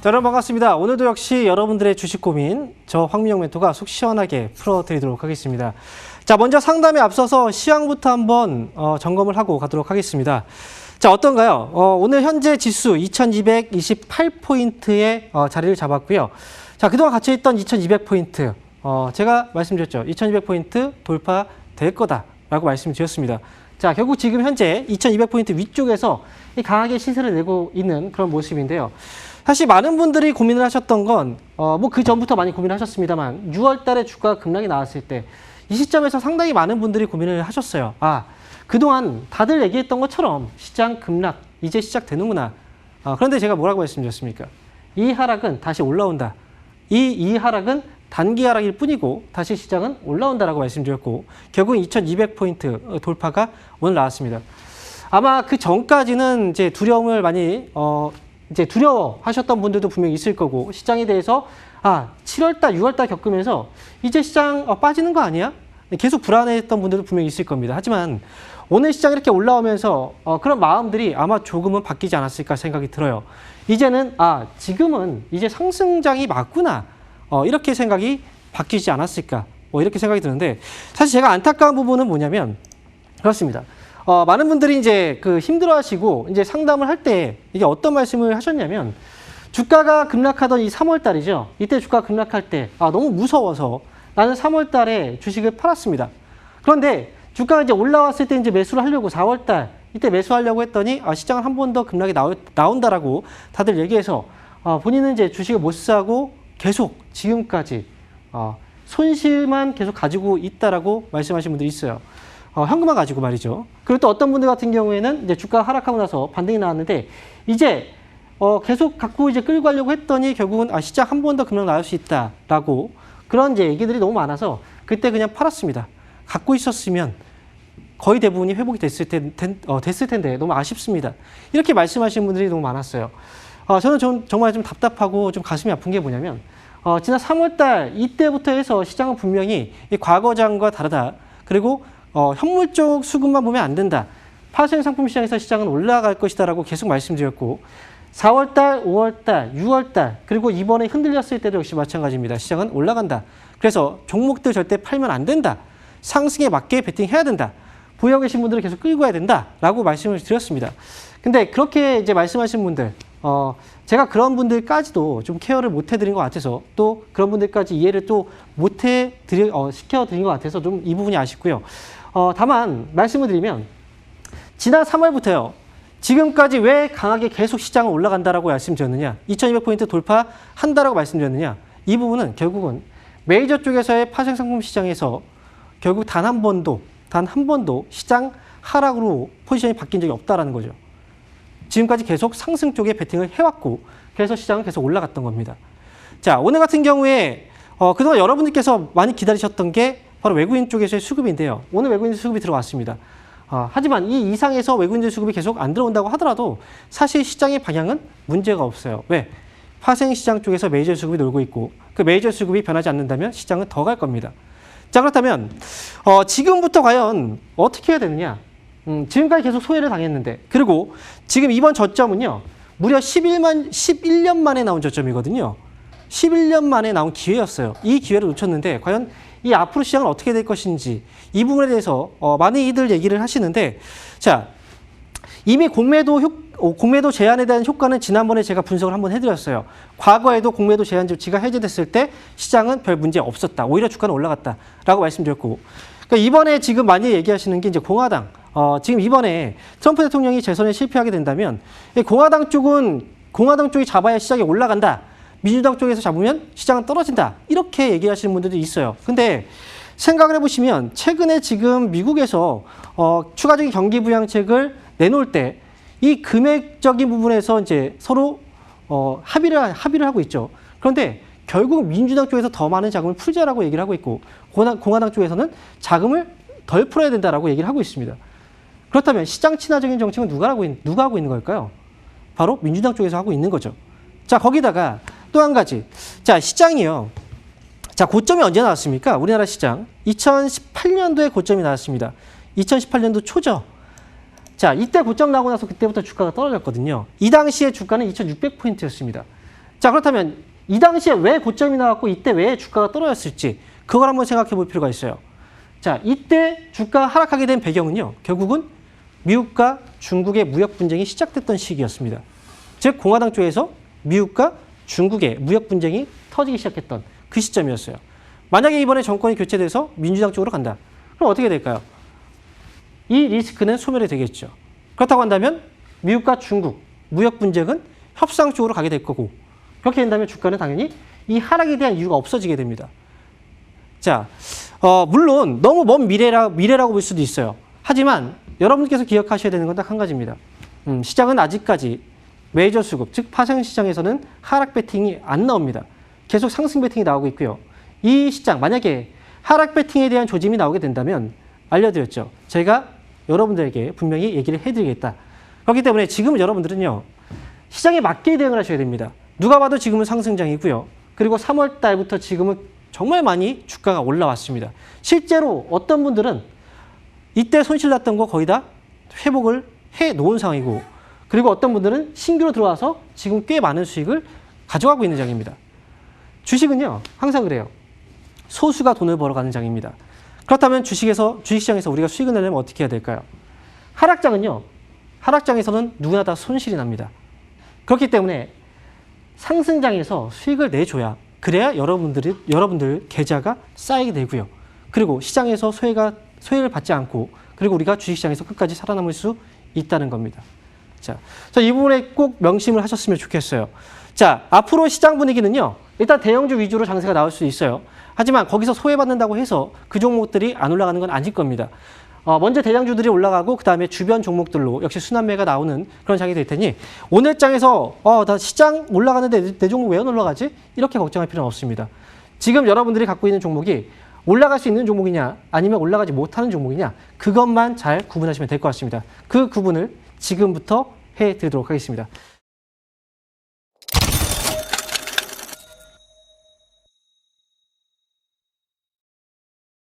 자, 여러분 반갑습니다. 오늘도 역시 여러분들의 주식 고민 저 황민영 멘토가 속 시원하게 풀어드리도록 하겠습니다. 자, 먼저 상담에 앞서서 시황부터 한번 어, 점검을 하고 가도록 하겠습니다. 자, 어떤가요? 어, 오늘 현재 지수 2228포인트의 어, 자리를 잡았고요. 자, 그동안 같이 있던 2200포인트 어, 제가 말씀드렸죠. 2200포인트 돌파될 거다라고 말씀드렸습니다. 자, 결국 지금 현재 2200포인트 위쪽에서 이 강하게 시세를 내고 있는 그런 모습인데요. 사실 많은 분들이 고민을 하셨던 건, 어, 뭐 그 전부터 많이 고민을 하셨습니다만, 6월 달에 주가 급락이 나왔을 때, 이 시점에서 상당히 많은 분들이 고민을 하셨어요. 아, 그동안 다들 얘기했던 것처럼 시장 급락, 이제 시작되는구나. 아, 그런데 제가 뭐라고 말씀드렸습니까? 이 하락은 다시 올라온다. 이, 이 하락은 단기 하락일 뿐이고 다시 시장은 올라온다라고 말씀드렸고 결국 2200포인트 돌파가 오늘 나왔습니다. 아마 그 전까지는 이제 두려움을 많이 어 이제 두려워하셨던 분들도 분명히 있을 거고 시장에 대해서 아 7월달, 6월달 겪으면서 이제 시장 어, 빠지는 거 아니야? 계속 불안해했던 분들도 분명히 있을 겁니다. 하지만 오늘 시장 이렇게 올라오면서 어, 그런 마음들이 아마 조금은 바뀌지 않았을까 생각이 들어요. 이제는 아 지금은 이제 상승장이 맞구나 어, 이렇게 생각이 바뀌지 않았을까 뭐 이렇게 생각이 드는데 사실 제가 안타까운 부분은 뭐냐면 그렇습니다. 어, 많은 분들이 이제 그 힘들어하시고 이제 상담을 할 때 이게 어떤 말씀을 하셨냐면 주가가 급락하던 이 3월 달이죠. 이때 주가 급락할 때 아, 너무 무서워서 나는 3월 달에 주식을 팔았습니다. 그런데 주가가 이제 올라왔을 때 이제 매수를 하려고 4월 달 이때 매수하려고 했더니 아, 시장은 한 번 더 급락이 나오, 나온다라고 다들 얘기해서 어, 본인은 이제 주식을 못 사고 계속 지금까지 어, 손실만 계속 가지고 있다라고 말씀하신 분들이 있어요. 어, 현금만 가지고 말이죠. 그리고 또 어떤 분들 같은 경우에는 이제 주가 하락하고 나서 반등이 나왔는데 이제 어, 계속 갖고 이제 끌고 가려고 했더니 결국은 아, 시장 한 번 더 금방 나올 수 있다라고 그런 이제 얘기들이 너무 많아서 그때 그냥 팔았습니다. 갖고 있었으면 거의 대부분이 회복이 됐을, 텐, 된- 어, 됐을 텐데 너무 아쉽습니다. 이렇게 말씀하시는 분들이 너무 많았어요. 어, 저는 좀, 정말 좀 답답하고 좀 가슴이 아픈 게 뭐냐면 어, 지난 3월달 이때부터 해서 시장은 분명히 이 과거장과 다르다. 그리고 어, 현물 쪽 수급만 보면 안 된다. 파생 상품 시장에서 시장은 올라갈 것이다라고 계속 말씀드렸고 4월달, 5월달, 6월달 그리고 이번에 흔들렸을 때도 역시 마찬가지입니다. 시장은 올라간다. 그래서 종목들 절대 팔면 안 된다. 상승에 맞게 베팅해야 된다. 보유 계신 분들을 계속 끌고 가야 된다라고 말씀을 드렸습니다. 근데 그렇게 이제 말씀하신 분들, 어, 제가 그런 분들까지도 좀 케어를 못 해드린 것 같아서 또 그런 분들까지 이해를 또 못 해드리, 어, 시켜드린 것 같아서 좀 이 부분이 아쉽고요. 어, 다만 말씀을 드리면 지난 3월부터요. 지금까지 왜 강하게 계속 시장은 올라간다라고 말씀드렸느냐? 2200포인트 돌파한다라고 말씀드렸느냐? 이 부분은 결국은 메이저 쪽에서의 파생 상품 시장에서 결국 단 한 번도 단 한 번도 시장 하락으로 포지션이 바뀐 적이 없다라는 거죠. 지금까지 계속 상승 쪽에 베팅을 해왔고 그래서 시장은 계속 올라갔던 겁니다. 자 오늘 같은 경우에 어, 그동안 여러분들께서 많이 기다리셨던 게 바로 외국인 쪽에서의 수급인데요. 오늘 외국인 수급이 들어왔습니다. 어, 하지만 이 이상에서 외국인들 수급이 계속 안 들어온다고 하더라도 사실 시장의 방향은 문제가 없어요. 왜? 파생 시장 쪽에서 메이저 수급이 놀고 있고 그 메이저 수급이 변하지 않는다면 시장은 더 갈 겁니다. 자 그렇다면 어, 지금부터 과연 어떻게 해야 되느냐? 음, 지금까지 계속 소외를 당했는데 그리고 지금 이번 저점은요 무려 11만 11년 만에 나온 저점이거든요. 11년 만에 나온 기회였어요. 이 기회를 놓쳤는데 과연 이 앞으로 시장은 어떻게 될 것인지 이 부분에 대해서 어, 많은 이들 얘기를 하시는데 자 이미 공매도 효, 어, 공매도 제한에 대한 효과는 지난번에 제가 분석을 한번 해드렸어요. 과거에도 공매도 제한 조치가 해제됐을 때 시장은 별 문제 없었다. 오히려 주가는 올라갔다라고 말씀드렸고 그러니까 이번에 지금 많이 얘기하시는 게 이제 공화당. 어, 지금 이번에 트럼프 대통령이 재선에 실패하게 된다면 이 공화당 쪽은 공화당 쪽이 잡아야 시장이 올라간다. 민주당 쪽에서 잡으면 시장은 떨어진다. 이렇게 얘기하시는 분들도 있어요. 근데 생각을 해보시면 최근에 지금 미국에서 어, 추가적인 경기 부양책을 내놓을 때 이 금액적인 부분에서 이제 서로 어, 합의를 합의를 하고 있죠. 그런데 결국 민주당 쪽에서 더 많은 자금을 풀자라고 얘기를 하고 있고 공화당, 쪽에서는 자금을 덜 풀어야 된다라고 얘기를 하고 있습니다. 그렇다면 시장 친화적인 정책은 누가 하고 있, 누가 하고 있는 걸까요? 바로 민주당 쪽에서 하고 있는 거죠. 자 거기다가 또 한 가지, 자 시장이요. 자 고점이 언제 나왔습니까? 우리나라 시장 2018년도에 고점이 나왔습니다. 2018년도 초죠. 자, 이때 고점 나고 나서 그때부터 주가가 떨어졌거든요. 이 당시에 주가는 2,600포인트였습니다. 자, 그렇다면 이 당시에 왜 고점이 나왔고 이때 왜 주가가 떨어졌을지 그걸 한번 생각해 볼 필요가 있어요. 자, 이때 주가 하락하게 된 배경은요. 결국은 미국과 중국의 무역 분쟁이 시작됐던 시기였습니다. 즉 공화당 쪽에서 미국과 중국의 무역 분쟁이 터지기 시작했던 그 시점이었어요. 만약에 이번에 정권이 교체돼서 민주당 쪽으로 간다. 그럼 어떻게 될까요? 이 리스크는 소멸이 되겠죠. 그렇다고 한다면 미국과 중국 무역 분쟁은 협상 쪽으로 가게 될 거고 그렇게 된다면 주가는 당연히 이 하락에 대한 이유가 없어지게 됩니다. 자, 어, 물론 너무 먼 미래라, 미래라고 볼 수도 있어요. 하지만 여러분께서 기억하셔야 되는 건 딱 한 가지입니다. 음, 시장은 아직까지 메이저 수급, 즉 파생 시장에서는 하락 배팅이 안 나옵니다. 계속 상승 배팅이 나오고 있고요. 이 시장 만약에 하락 배팅에 대한 조짐이 나오게 된다면 알려드렸죠. 제가 여러분들에게 분명히 얘기를 해드리겠다. 그렇기 때문에 지금 여러분들은요 시장에 맞게 대응을 하셔야 됩니다. 누가 봐도 지금은 상승장이고요. 그리고 3월 달부터 지금은 정말 많이 주가가 올라왔습니다. 실제로 어떤 분들은 이때 손실 났던 거 거의 다 회복을 해 놓은 상황이고 그리고 어떤 분들은 신규로 들어와서 지금 꽤 많은 수익을 가져가고 있는 장입니다. 주식은요 항상 그래요. 소수가 돈을 벌어가는 장입니다. 그렇다면 주식에서 주식시장에서 우리가 수익을 내려면 어떻게 해야 될까요? 하락장은요 하락장에서는 누구나 다 손실이 납니다. 그렇기 때문에 상승장에서 수익을 내줘야 그래야 여러분들이 여러분들 계좌가 쌓이게 되고요. 그리고 시장에서 소외가 소외를 받지 않고 그리고 우리가 주식시장에서 끝까지 살아남을 수 있다는 겁니다. 자, 자, 이 부분에 꼭 명심을 하셨으면 좋겠어요. 자, 앞으로 시장 분위기는요. 일단 대형주 위주로 장세가 나올 수 있어요. 하지만 거기서 소외받는다고 해서 그 종목들이 안 올라가는 건 아닐 겁니다. 어, 먼저 대장주들이 올라가고 그 다음에 주변 종목들로 역시 순환매가 나오는 그런 장이 될 테니 오늘 장에서 어, 나 시장 올라가는데 내, 내 종목 왜 안 올라가지? 이렇게 걱정할 필요는 없습니다. 지금 여러분들이 갖고 있는 종목이 올라갈 수 있는 종목이냐 아니면 올라가지 못하는 종목이냐 그것만 잘 구분하시면 될 것 같습니다. 그 구분을 지금부터 해 드리도록 하겠습니다.